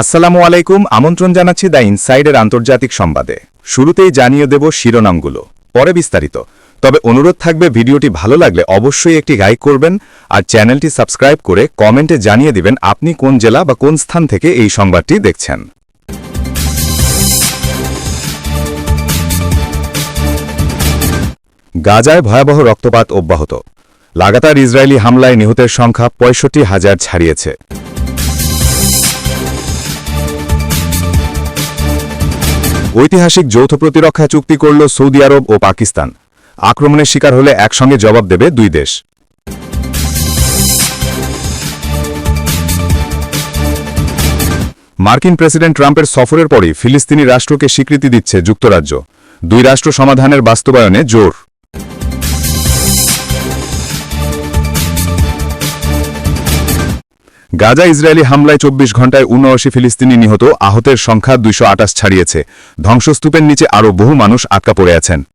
আসসালামু আলাইকুম, আমন্ত্রণ জানাচ্ছি দ্য ইনসাইডের আন্তর্জাতিক সংবাদে। শুরুতেই জানিয়ে দেব শিরোনামগুলো। পরে বিস্তারিত। তবে অনুরোধ থাকবে, ভিডিওটি ভালো লাগলে অবশ্যই একটি লাইক করবেন আর চ্যানেলটি সাবস্ক্রাইব করে কমেন্টে জানিয়ে দিবেন আপনি কোন জেলা বা কোন স্থান থেকে এই সংবাদটি দেখছেন। গাজায় ভয়াবহ রক্তপাত অব্যাহত। লাগাতার ইসরায়েলি হামলায় নিহতের সংখ্যা পঁয়ষট্টি হাজার ছাড়িয়েছে। ঐতিহাসিক যৌথ প্রতিরক্ষা চুক্তি করল সৌদি আরব ও পাকিস্তান। আক্রমণের শিকার হলে একসঙ্গে জবাব দেবে দুই দেশ। মার্কিন প্রেসিডেন্ট ট্রাম্পের সফরের পরই ফিলিস্তিনি রাষ্ট্রকে স্বীকৃতি দিচ্ছে যুক্তরাজ্য। দুই রাষ্ট্র সমাধানের বাস্তবায়নে জোর। গাজা ইসরায়েলি হামলায় চব্বিশ ঘণ্টায় উনআশি ফিলিস্তিনি নিহত, আহতের সংখ্যা দুইশো আটাশ ছাড়িয়েছে। ধ্বংসস্তূপের নিচে আরও বহু মানুষ আটকা পড়ে আছেন।